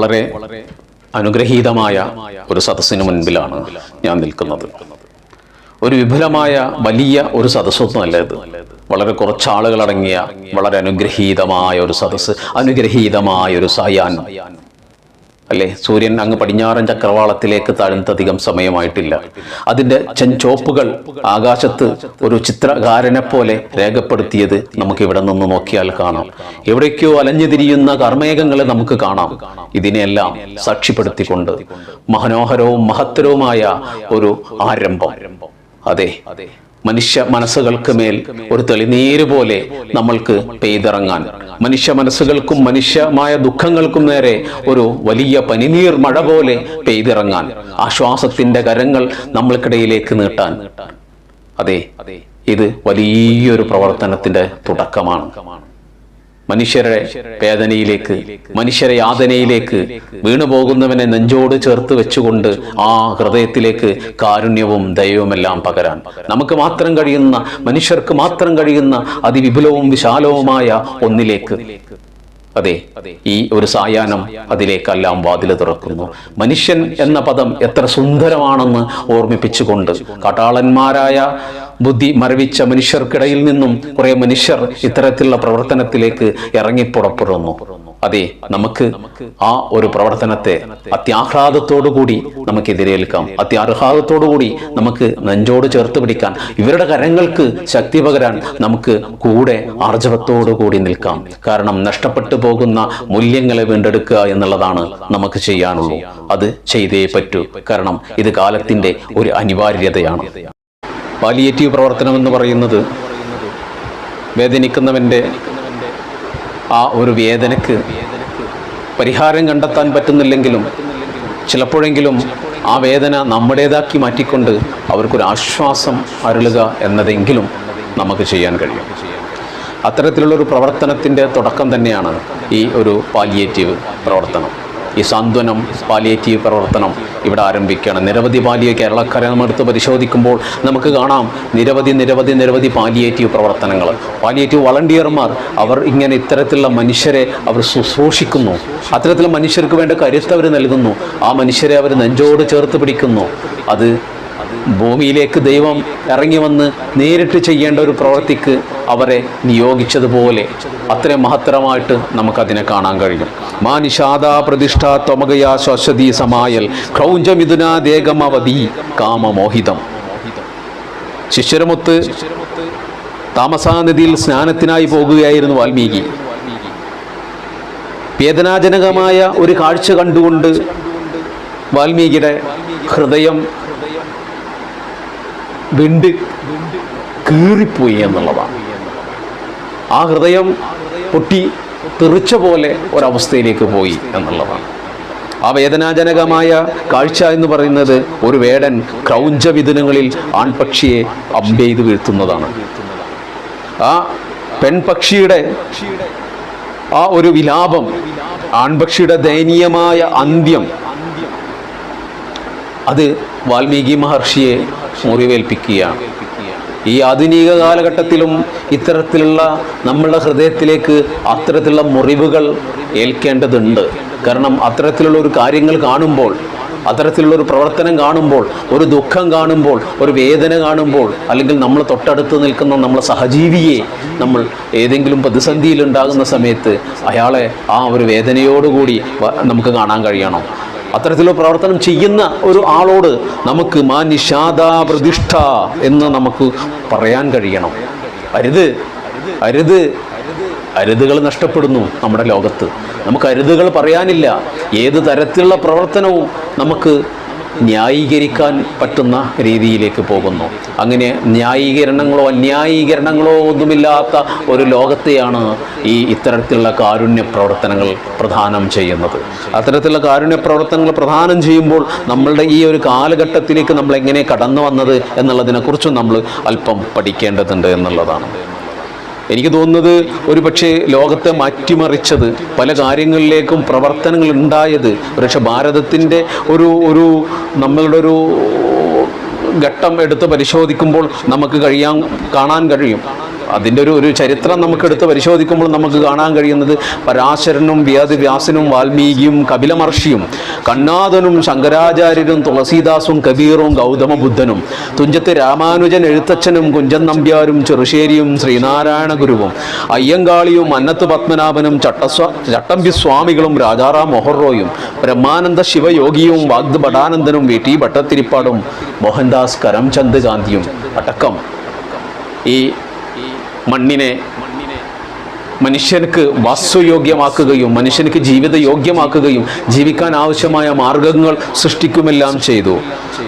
വളരെ അനുഗ്രഹീതമായ ഒരു സദസ്സിന് മുൻപിലാണ് ഞാൻ നിൽക്കുന്നത്. ഒരു വിപുലമായ വലിയ ഒരു സദസ്സൊന്നുമല്ല ഇത്. വളരെ കുറച്ച് ആളുകളടങ്ങിയ വളരെ അനുഗ്രഹീതമായ ഒരു സദസ്സ് അനുഗ്രഹീതമായ ഒരു സായാഹ്നം. അല്ലേ? സൂര്യൻ അങ്ങ് പടിഞ്ഞാറൻ ചക്രവാളത്തിലേക്ക് താഴ്ന്നധികം സമയമായിട്ടില്ല. അതിന്റെ ചെഞ്ചോപ്പുകൾ ആകാശത്ത് ഒരു ചിത്രകാരനെ പോലെ രേഖപ്പെടുത്തിയത് നമുക്ക് ഇവിടെ നിന്ന് നോക്കിയാൽ കാണാം. എവിടേക്കോ അലഞ്ഞു തിരിയുന്ന കർമ്മേഘങ്ങളെ നമുക്ക് കാണാം. ഇതിനെല്ലാം സാക്ഷ്യപ്പെടുത്തിക്കൊണ്ട് മനോഹരവും മഹത്തരവുമായ ഒരു ആരംഭം. അതെ. മനുഷ്യ മനസ്സുകൾക്ക് മേൽ ഒരു തെളിനീര് പോലെ നമ്മൾക്ക് പെയ്തിറങ്ങാൻ. മനുഷ്യ മനസ്സുകൾക്കും മനുഷ്യമായ ദുഃഖങ്ങൾക്കും നേരെ ഒരു വലിയ പനിനീർ മഴ പോലെ പെയ്തിറങ്ങാൻ. ആശ്വാസത്തിന്റെ കരങ്ങൾ നമ്മൾക്കിടയിലേക്ക് നീട്ടാൻ. അതെ ഇത് വലിയൊരു പ്രവർത്തനത്തിന്റെ തുടക്കമാണ്. മനുഷ്യരെ വേദനയിലേക്ക് മനുഷ്യരെ യാതനയിലേക്ക് വീണുപോകുന്നവനെ നെഞ്ചോട് ചേർത്ത് വെച്ചുകൊണ്ട് ആ ഹൃദയത്തിലേക്ക് കാരുണ്യവും ദൈവമെല്ലാം പകരാൻ. നമുക്ക് മാത്രം കഴിയുന്ന മനുഷ്യർക്ക് മാത്രം കഴിയുന്ന അതിവിപുലവും വിശാലവുമായ ഒന്നിലേക്ക് അതെ ഈ ഒരു സായാഹ്നം അതിലേക്കെല്ലാം വാതിൽ തുറക്കുന്നു. മനുഷ്യൻ എന്ന പദം എത്ര സുന്ദരമാണെന്ന് ഓർമ്മിപ്പിച്ചുകൊണ്ട് കാട്ടാളന്മാരായ ബുദ്ധി മരവിച്ച മനുഷ്യർക്കിടയിൽ നിന്നും കുറെ മനുഷ്യർ ഇത്തരത്തിലുള്ള പ്രവർത്തനത്തിലേക്ക് ഇറങ്ങിപ്പുറപ്പെടുന്നു അതെ നമുക്ക് ആ ഒരു പ്രവർത്തനത്തെ അത്യാഹ്ലാദത്തോടുകൂടി നമുക്ക് എതിരേൽക്കാം അത്യാഹ്ലാദത്തോടുകൂടി നമുക്ക് നെഞ്ചോട് ചേർത്ത് പിടിക്കാൻ ഇവരുടെ കരങ്ങൾക്ക് ശക്തി പകരാൻ നമുക്ക് കൂടെ ആർജവത്തോടുകൂടി നിൽക്കാം. കാരണം നഷ്ടപ്പെട്ടു പോകുന്ന മൂല്യങ്ങളെ വീണ്ടെടുക്കുക എന്നുള്ളതാണ് നമുക്ക് ചെയ്യാനുള്ളൂ. അത് ചെയ്തേ പറ്റൂ. കാരണം ഇത് കാലത്തിന്റെ ഒരു അനിവാര്യതയാണ്. പാലിയേറ്റീവ് പ്രവർത്തനം എന്ന് പറയുന്നത് വേദനിക്കുന്നവന്റെ ആ ഒരു വേദനക്ക് പരിഹാരം കണ്ടെത്താൻ പറ്റുന്നില്ലെങ്കിലും ചിലപ്പോഴെങ്കിലും ആ വേദന നമ്മുടേതാക്കി മാറ്റിക്കൊണ്ട് അവർക്കൊരു ആശ്വാസം അരുളുക എന്നതെങ്കിലും നമുക്ക് ചെയ്യാൻ കഴിയും. അത്തരത്തിലുള്ളൊരു പ്രവർത്തനത്തിന്റെ തുടക്കം തന്നെയാണ് ഈ ഒരു പാലിയേറ്റീവ് പ്രവർത്തനം. ഈ സാന്ത്വനം പാലിയേറ്റീവ് പ്രവർത്തനം ഇവിടെ ആരംഭിക്കുകയാണ്. നിരവധി പാലിയ നമ്മൾ എടുത്ത് പരിശോധിക്കുമ്പോൾ നമുക്ക് കാണാം നിരവധി നിരവധി നിരവധി പാലിയേറ്റീവ് പ്രവർത്തനങ്ങൾ. പാലിയേറ്റീവ് വളണ്ടിയർമാർ അവർ ഇങ്ങനെ ഇത്തരത്തിലുള്ള മനുഷ്യരെ അവർ ശുശ്രൂഷിക്കുന്നു. അത്തരത്തിലുള്ള മനുഷ്യർക്ക് വേണ്ട കരുത്ത് അവർ നൽകുന്നു. ആ മനുഷ്യരെ അവർ നെഞ്ചോട് ചേർത്ത് പിടിക്കുന്നു. അത് ഭൂമിയിലേക്ക് ദൈവം ഇറങ്ങി വന്ന് നേരിട്ട് ചെയ്യേണ്ട ഒരു പ്രവൃത്തിക്ക് അവരെ നിയോഗിച്ചതുപോലെ അത്രയും മഹത്തരമായിട്ട് നമുക്കതിനെ കാണാൻ കഴിയും. മാ നിഷാദ പ്രതിഷ്ഠ ത്വമകയാ ശ്വസതി സമായൽ. കാമമോഹിതം. ശിഷ്യരമൊത്ത് താമസാനദിയിൽ സ്നാനത്തിനായി പോകുകയായിരുന്നു വാൽമീകി. വേദനാജനകമായ ഒരു കാഴ്ച കണ്ടുകൊണ്ട് വാൽമീകിയുടെ ഹൃദയം വിണ്ട് കീറിപ്പോയി എന്നുള്ളതാണ്. ആ ഹൃദയം പൊട്ടി തെറിച്ച പോലെ ഒരവസ്ഥയിലേക്ക് പോയി എന്നുള്ളതാണ്. ആ വേദനാജനകമായ കാഴ്ച എന്ന് പറയുന്നത് ഒരു വേടൻ ക്രൗഞ്ചവിധനങ്ങളിൽ ആൺപക്ഷിയെ അമ്പെയ്ത് വീഴ്ത്തുന്നതാണ്. ആ പെൺപക്ഷിയുടെ ആ ഒരു വിലാപം ആൺപക്ഷിയുടെ ദയനീയമായ അന്ത്യം അത് വാൽമീകി മഹർഷിയെ മുറിവേൽപ്പിക്കുകയാണ്. ഈ ആധുനിക കാലഘട്ടത്തിലും ഇത്തരത്തിലുള്ള നമ്മളുടെ ഹൃദയത്തിലേക്ക് അത്തരത്തിലുള്ള മുറിവുകൾ ഏൽക്കേണ്ടതുണ്ട്. കാരണം അത്തരത്തിലുള്ള ഒരു കാര്യങ്ങൾ കാണുമ്പോൾ അത്തരത്തിലുള്ള ഒരു പ്രവർത്തനം കാണുമ്പോൾ ഒരു ദുഃഖം കാണുമ്പോൾ ഒരു വേദന കാണുമ്പോൾ അല്ലെങ്കിൽ നമ്മൾ തൊട്ടടുത്ത് നിൽക്കുന്ന നമ്മളെ സഹജീവിയെ നമ്മൾ ഏതെങ്കിലും പ്രതിസന്ധിയിലുണ്ടാകുന്ന സമയത്ത് അയാളെ ആ ഒരു വേദനയോടുകൂടി നമുക്ക് കാണാൻ കഴിയണം. അത്തരത്തിലുള്ള പ്രവർത്തനം ചെയ്യുന്ന ഒരു ആളോട് നമുക്ക് മാ നിഷാദ പ്രതിഷ്ഠ എന്ന് നമുക്ക് പറയാൻ കഴിയണം. അരുത് അരുത്. അരുതുകൾ നഷ്ടപ്പെടുന്നു നമ്മുടെ ലോകത്ത്. നമുക്ക് അരുതുകൾ പറയാനില്ല. ഏത് തരത്തിലുള്ള പ്രവർത്തനവും നമുക്ക് ന്യായീകരിക്കാൻ പറ്റുന്ന രീതിയിലേക്ക് പോകുന്നു. അങ്ങനെ ന്യായീകരണങ്ങളോ അന്യായീകരണങ്ങളോ ഒന്നുമില്ലാത്ത ഒരു ലോകത്തെയാണ് ഈ ഇത്തരത്തിലുള്ള കാരുണ്യ പ്രവർത്തനങ്ങൾ പ്രധാനം ചെയ്യുന്നത്. അത്തരത്തിലുള്ള കാരുണ്യ പ്രവർത്തനങ്ങൾ പ്രധാനം ചെയ്യുമ്പോൾ നമ്മളുടെ ഈ ഒരു കാലഘട്ടത്തിലേക്ക് നമ്മൾ എങ്ങനെ കടന്നു വന്നത് എന്നുള്ളതിനെക്കുറിച്ചും നമ്മൾ അല്പം പഠിക്കേണ്ടതുണ്ട് എന്നുള്ളതാണ്. എനിക്ക് തോന്നുന്നത് ഒരു പക്ഷേ ലോകത്തെ മാറ്റിമറിച്ചത് പല കാര്യങ്ങളിലേക്കും പ്രവർത്തനങ്ങൾ ഉണ്ടായത് പക്ഷെ ഭാരതത്തിന്റെ ഒരു ഒരു നമ്മളുടെ ഒരു ഘട്ടം എടുത്ത് പരിശോധിക്കുമ്പോൾ നമുക്ക് കഴിയാൻ കാണാൻ കഴിയും. അതിന്റെ ഒരു ഒരു ചരിത്രം നമുക്കെടുത്ത് പരിശോധിക്കുമ്പോൾ നമുക്ക് കാണാൻ കഴിയുന്നത് പരാശരനും വ്യാസനും വാൽമീകിയും കപിലമർഷിയും കണ്ണാദനും ശങ്കരാചാര്യരും തുളസീദാസും കബീറും ഗൗതമ ബുദ്ധനും തുഞ്ചത്ത് രാമാനുജൻ എഴുത്തച്ഛനും കുഞ്ചൻ നമ്പ്യാരും ചെറുശ്ശേരിയും ശ്രീനാരായണ ഗുരുവും അയ്യങ്കാളിയും അന്നത്ത് പത്മനാഭനും ചട്ടസ്വ ചട്ടമ്പി സ്വാമികളും രാജാറാം മൊഹറോയും ബ്രഹ്മാനന്ദ ശിവയോഗിയും വാഗ്ദ് ഭടാനന്ദനും വി ടി ഭട്ടത്തിരിപ്പാടും മോഹൻദാസ് കരംചന്ദ് ഗാന്ധിയും. അടക്കം. ഈ മണ്ണിനെ മനുഷ്യർക്ക് വാസ്തുയോഗ്യമാക്കുകയും മനുഷ്യർക്ക് ജീവിത യോഗ്യമാക്കുകയും ജീവിക്കാൻ ആവശ്യമായ മാർഗങ്ങൾ സൃഷ്ടിക്കുമെല്ലാം ചെയ്തു.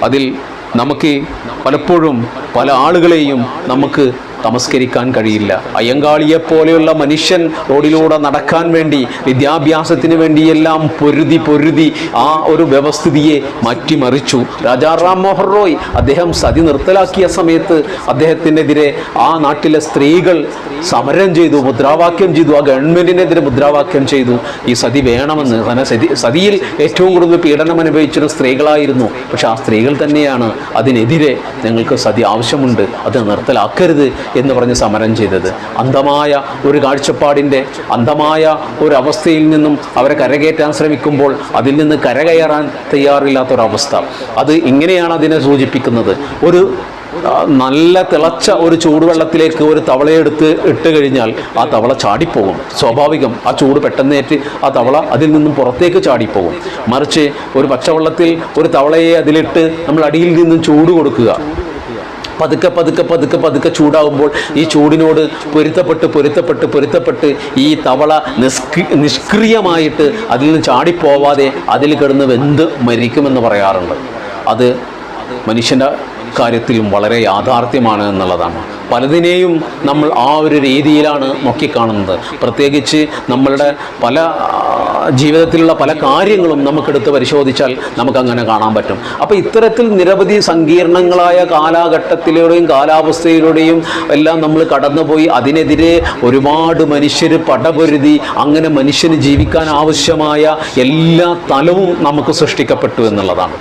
അതിൽ നമുക്ക് പലപ്പോഴും പല ആളുകളെയും നമുക്ക് തമസ്കരിക്കാൻ കഴിയില്ല. അയ്യങ്കാളിയെ പോലെയുള്ള മനുഷ്യൻ റോഡിലൂടെ നടക്കാൻ വേണ്ടി വിദ്യാഭ്യാസത്തിന് വേണ്ടിയെല്ലാം പൊരുതി പൊരുതി ആ ഒരു വ്യവസ്ഥിതിയെ മാറ്റിമറിച്ചു. രാജാ റാം മോഹൻ റോയ് അദ്ദേഹം സതി നിർത്തലാക്കിയ സമയത്ത് അദ്ദേഹത്തിനെതിരെ ആ നാട്ടിലെ സ്ത്രീകൾ സമരം ചെയ്തു മുദ്രാവാക്യം ചെയ്തു ആ ഗവൺമെന്റിനെതിരെ മുദ്രാവാക്യം ചെയ്തു. ഈ സതി വേണമെന്ന്. കാരണം സതി സതിയിൽ ഏറ്റവും കൂടുതൽ പീഡനം അനുഭവിച്ചിരുന്ന സ്ത്രീകളായിരുന്നു. പക്ഷെ ആ സ്ത്രീകൾ തന്നെയാണ് അതിനെതിരെ ഞങ്ങൾക്ക് സതി ആവശ്യമുണ്ട്. അത് നിർത്തലാക്കരുത്. എന്ന് പറഞ്ഞ് സമരം ചെയ്തത്. അന്ധമായ ഒരു കാഴ്ചപ്പാടിന്റെ അന്ധമായ ഒരു അവസ്ഥയിൽ നിന്നും അവരെ കരകയറ്റാൻ ശ്രമിക്കുമ്പോൾ അതിൽ നിന്ന് കരകയറാൻ തയ്യാറില്ലാത്തൊരവസ്ഥ. അത് ഇങ്ങനെയാണ് അതിനെ സൂചിപ്പിക്കുന്നത്. ഒരു നല്ല തിളച്ച ഒരു ചൂടുവെള്ളത്തിലേക്ക് ഒരു തവളയെടുത്ത് ഇട്ട് കഴിഞ്ഞാൽ ആ തവള ചാടിപ്പോകും. സ്വാഭാവികം ആ ചൂട് പെട്ടെന്നേറ്റ് ആ തവള അതിൽ നിന്നും പുറത്തേക്ക് ചാടിപ്പോകും. മറിച്ച് ഒരു പച്ചവെള്ളത്തിൽ ഒരു തവളയെ അതിലിട്ട് നമ്മൾ അടിയിൽ നിന്നും ചൂട് കൊടുക്കുക. പതുക്കെ പതുക്കെ പതുക്കെ പതുക്കെ ചൂടാവുമ്പോൾ ഈ ചൂടിനോട് പൊരുത്തപ്പെട്ട് പൊരുത്തപ്പെട്ട് പൊരുത്തപ്പെട്ട് ഈ തവള നിഷ്ക്രി നിഷ്ക്രിയമായിട്ട് അതിൽ നിന്ന് ചാടിപ്പോവാതെ അതിൽ കിടന്ന് വെന്ത് മരിക്കുമെന്ന് പറയാറുണ്ട്. അത് മനുഷ്യന്റെ കാര്യത്തിലും വളരെ യാഥാർത്ഥ്യമാണ് എന്നുള്ളതാണ്. പലതിനെയും നമ്മൾ ആ ഒരു രീതിയിലാണ് നോക്കിക്കാണുന്നത്. പ്രത്യേകിച്ച് നമ്മളുടെ പല ജീവിതത്തിലുള്ള പല കാര്യങ്ങളും നമുക്കെടുത്ത് പരിശോധിച്ചാൽ നമുക്കങ്ങനെ കാണാൻ പറ്റും. അപ്പോൾ ഇത്തരത്തിൽ നിരവധി സങ്കീർണങ്ങളായ കാലഘട്ടത്തിലൂടെയും കാലാവസ്ഥയിലൂടെയും എല്ലാം നമ്മൾ കടന്നുപോയി. അതിനെതിരെ ഒരുപാട് മനുഷ്യർ പടപൊരുതി അങ്ങനെ മനുഷ്യന് ജീവിക്കാൻ ആവശ്യമായ എല്ലാ തലവും നമുക്ക് സൃഷ്ടിക്കപ്പെട്ടു എന്നുള്ളതാണ്.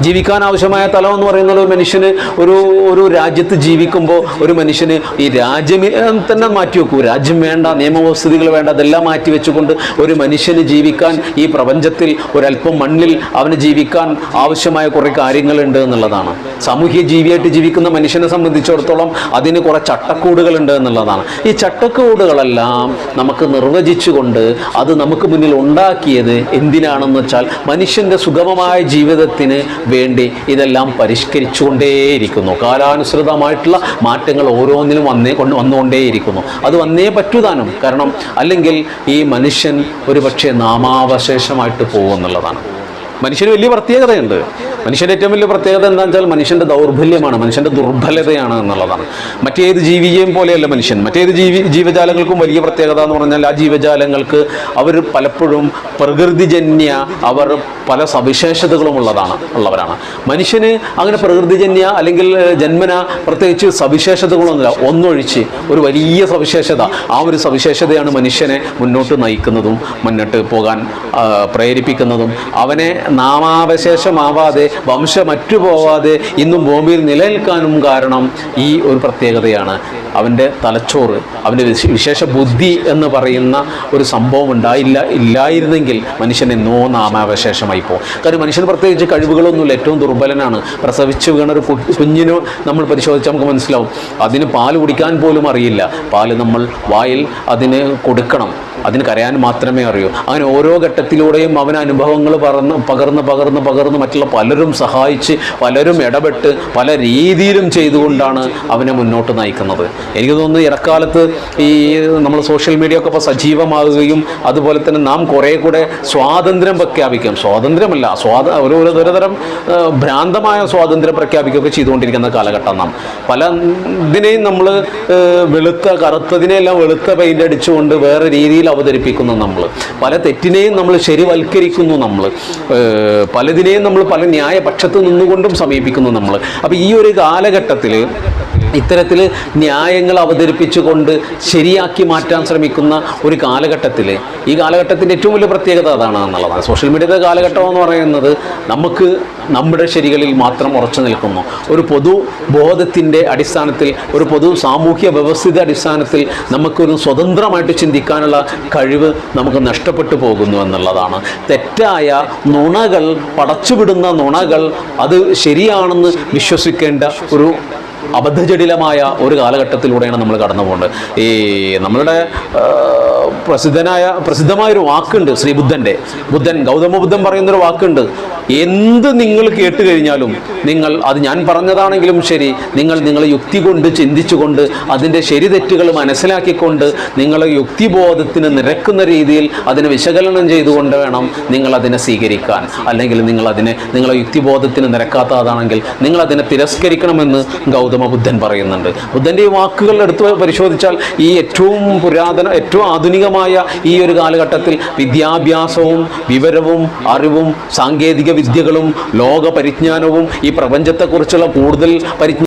ജീവിക്കാൻ ആവശ്യമായ തലം എന്ന് പറയുന്നത് മനുഷ്യന് ഒരു ഒരു രാജ്യത്ത് ജീവിക്കുമ്പോൾ ഒരു മനുഷ്യന് ഈ രാജ്യം തന്നെ മാറ്റി വെക്കൂ. രാജ്യം വേണ്ട നിയമവസ്ഥിതികൾ വേണ്ട അതെല്ലാം മാറ്റി വെച്ചുകൊണ്ട് ഒരു മനുഷ്യന് ജീവിക്കാൻ ഈ പ്രപഞ്ചത്തിൽ ഒരല്പം മണ്ണിൽ അവന് ജീവിക്കാൻ ആവശ്യമായ കുറേ കാര്യങ്ങളുണ്ട് എന്നുള്ളതാണ്. സാമൂഹ്യ ജീവിയായിട്ട് ജീവിക്കുന്ന മനുഷ്യനെ സംബന്ധിച്ചിടത്തോളം അതിന് കുറേ ചട്ടക്കൂടുകളുണ്ട് എന്നുള്ളതാണ്. ഈ ചട്ടക്കൂടുകളെല്ലാം നമുക്ക് നിർവചിച്ചുകൊണ്ട് അത് നമുക്ക് മുന്നിൽ ഉണ്ടാക്കിയത് എന്തിനാണെന്ന് വെച്ചാൽ മനുഷ്യന്റെ സുഗമമായ ജീവിതത്തിന് വേണ്ടി ഇതെല്ലാം പരിഷ്കരിച്ചുകൊണ്ടേയിരിക്കുന്നു. കാലാനുസൃതമായിട്ടുള്ള മാറ്റങ്ങൾ ഓരോന്നിലും വന്നേ കൊണ്ട് വന്നുകൊണ്ടേയിരിക്കുന്നു. അത് വന്നേ പറ്റുതാനും. കാരണം അല്ലെങ്കിൽ ഈ മനുഷ്യൻ ഒരു പക്ഷേ നാമാവശേഷമായിട്ട് പോകുമെന്നുള്ളതാണ്. മനുഷ്യന് വലിയ പ്രത്യേകതയുണ്ട്. മനുഷ്യന്റെ ഏറ്റവും വലിയ പ്രത്യേകത എന്താണെന്ന് വെച്ചാൽ മനുഷ്യന്റെ ദൗർബല്യമാണ് മനുഷ്യന്റെ ദുർബലതയാണ് എന്നുള്ളതാണ്. മറ്റേത് ജീവിയെയും പോലെയല്ല മനുഷ്യൻ. മറ്റേത് ജീവി ജീവജാലങ്ങൾക്കും വലിയ പ്രത്യേകത എന്ന് പറഞ്ഞാൽ ആ ജീവജാലങ്ങൾക്ക് അവർ പലപ്പോഴും പ്രകൃതിജന്യ അവർ പല സവിശേഷതകളും ഉള്ളതാണ് ഉള്ളവരാണ്. മനുഷ്യന് അങ്ങനെ പ്രകൃതിജന്യ അല്ലെങ്കിൽ ജന്മന പ്രത്യേകിച്ച് സവിശേഷതകളൊന്നുമില്ല. ഒന്നൊഴിച്ച് ഒരു വലിയ സവിശേഷത. ആ ഒരു സവിശേഷതയാണ് മനുഷ്യനെ മുന്നോട്ട് നയിക്കുന്നതും മുന്നോട്ട് പോകാൻ പ്രേരിപ്പിക്കുന്നതും. അവനെ നാമാവശേഷമാവാതെ വംശമറ്റു പോവാതെ ഇന്നും ഭൂമിയിൽ നിലനിൽക്കാനും കാരണം ഈ ഒരു പ്രത്യേകതയാണ്. അവന്റെ തലച്ചോറ് അവന്റെ വിശ- വിശേഷ ബുദ്ധി എന്ന് പറയുന്ന ഒരു സംഭവം ഉണ്ടായില്ല ഇല്ലായിരുന്നെങ്കിൽ മനുഷ്യൻ എന്നോ നാമാവശേഷമായി പോകും കാരണം മനുഷ്യന് പ്രത്യേകിച്ച് കഴിവുകളൊന്നുമില്ല. ഏറ്റവും ദുർബലനാണ്. പ്രസവിച്ച് വീണ ഒരു നമ്മൾ പരിശോധിച്ചാൽ നമുക്ക് മനസ്സിലാവും. അതിന് പാൽ കുടിക്കാൻ പോലും അറിയില്ല. പാൽ നമ്മൾ വായിൽ അതിന് കൊടുക്കണം. അതിന് കരയാൻ മാത്രമേ അറിയൂ. അങ്ങനെ ഓരോ ഘട്ടത്തിലൂടെയും അവൻ അനുഭവങ്ങൾ പറന്ന് പകർന്ന് പകർന്ന് പകർന്ന് മറ്റുള്ള പലരും സഹായിച്ച് പലരും ഇടപെട്ട് പല രീതിയിലും ചെയ്തുകൊണ്ടാണ് അവനെ മുന്നോട്ട് നയിക്കുന്നത്. എനിക്ക് തോന്നുന്നു ഇടക്കാലത്ത് ഈ നമ്മൾ സോഷ്യൽ മീഡിയ ഒക്കെ ഇപ്പോൾ സജീവമാകുകയും അതുപോലെ തന്നെ നാം കുറേ കൂടെ സ്വാതന്ത്ര്യം പ്രഖ്യാപിക്കും സ്വാതന്ത്ര്യമല്ല സ്വാത ഒരു ഒരു ഒരുതരം ഭ്രാന്തമായ സ്വാതന്ത്ര്യം പ്രഖ്യാപിക്കുകയൊക്കെ ചെയ്തുകൊണ്ടിരിക്കുന്ന കാലഘട്ടം നാം. പല ഇതിനെയും നമ്മൾ വെളുത്ത കറുത്തതിനെല്ലാം വെളുത്ത പെയിന്റ് അടിച്ചുകൊണ്ട് വേറെ രീതിയിൽ അവതരിപ്പിക്കുന്നു നമ്മൾ പല തെറ്റിനെയും നമ്മൾ ശരിവൽക്കരിക്കുന്നു നമ്മൾ പലതിനെയും നമ്മൾ പല ന്യായപക്ഷത്ത് നിന്നുകൊണ്ടും സമീപിക്കുന്നു നമ്മൾ അപ്പോൾ ഈ ഒരു കാലഘട്ടത്തിൽ ഇത്തരത്തിൽ ന്യായങ്ങൾ അവതരിപ്പിച്ചുകൊണ്ട് ശരിയാക്കി മാറ്റാൻ ശ്രമിക്കുന്ന ഒരു കാലഘട്ടത്തിൽ ഈ കാലഘട്ടത്തിന്റെ ഏറ്റവും വലിയ പ്രത്യേകത അതാണ് എന്നുള്ളതാണ് സോഷ്യൽ മീഡിയയുടെ കാലഘട്ടം എന്ന് പറയുന്നത് നമുക്ക് നമ്മുടെ ശരികളിൽ മാത്രം ഉറച്ചു നിൽക്കുന്നു. ഒരു പൊതു ബോധത്തിന്റെ അടിസ്ഥാനത്തിൽ ഒരു പൊതു സാമൂഹ്യ വ്യവസ്ഥിത അടിസ്ഥാനത്തിൽ നമുക്കൊരു സ്വതന്ത്രമായിട്ട് ചിന്തിക്കാനുള്ള കഴിവ് നമുക്ക് നഷ്ടപ്പെട്ടു പോകുന്നു എന്നുള്ളതാണ്. തെറ്റായ നുണകൾ പടച്ചുവിടുന്ന നുണകൾ അത് ശരിയാണെന്ന് വിശ്വസിക്കേണ്ട ഒരു അബദ്ധജടിലമായ ഒരു കാലഘട്ടത്തിലൂടെയാണ് നമ്മൾ കടന്നു പോകുന്നത്. ഈ നമ്മളുടെ പ്രസിദ്ധനായ പ്രസിദ്ധമായൊരു വാക്കുണ്ട് ശ്രീ ബുദ്ധന്റെ. ബുദ്ധൻ ഗൗതമ ബുദ്ധൻ പറയുന്നൊരു വാക്കുണ്ട്. എന്ത് നിങ്ങൾ കേട്ട് കഴിഞ്ഞാലും നിങ്ങൾ അത് ഞാൻ പറഞ്ഞതാണെങ്കിലും ശരി നിങ്ങൾ നിങ്ങളെ യുക്തി കൊണ്ട് ചിന്തിച്ചുകൊണ്ട് അതിന്റെ ശരി തെറ്റുകൾ മനസ്സിലാക്കിക്കൊണ്ട് നിങ്ങളെ യുക്തിബോധത്തിന് നിരക്കുന്ന രീതിയിൽ അതിനെ വിശകലനം ചെയ്തുകൊണ്ട് വേണം നിങ്ങൾ അതിനെ സ്വീകരിക്കാൻ. അല്ലെങ്കിൽ നിങ്ങൾ അതിനെ നിങ്ങളെ യുക്തിബോധത്തിന് നിരക്കാത്തതാണെങ്കിൽ നിങ്ങൾ അതിനെ തിരസ്കരിക്കണമെന്ന് ഗൗതമ ബുദ്ധൻ പറയുന്നുണ്ട്. ബുദ്ധന്റെ ഈ വാക്കുകൾ എടുത്ത് പരിശോധിച്ചാൽ ഈ ഏറ്റവും പുരാതന ഏറ്റവും ആധുനികമായ ഈ ഒരു കാലഘട്ടത്തിൽ വിദ്യാഭ്യാസവും വിവരവും അറിവും സാങ്കേതിക വിദ്യകളും ലോക പരിജ്ഞാനവും ഈ പ്രപഞ്ചത്തെക്കുറിച്ചുള്ള കൂടുതൽ പരിജ്ഞാനം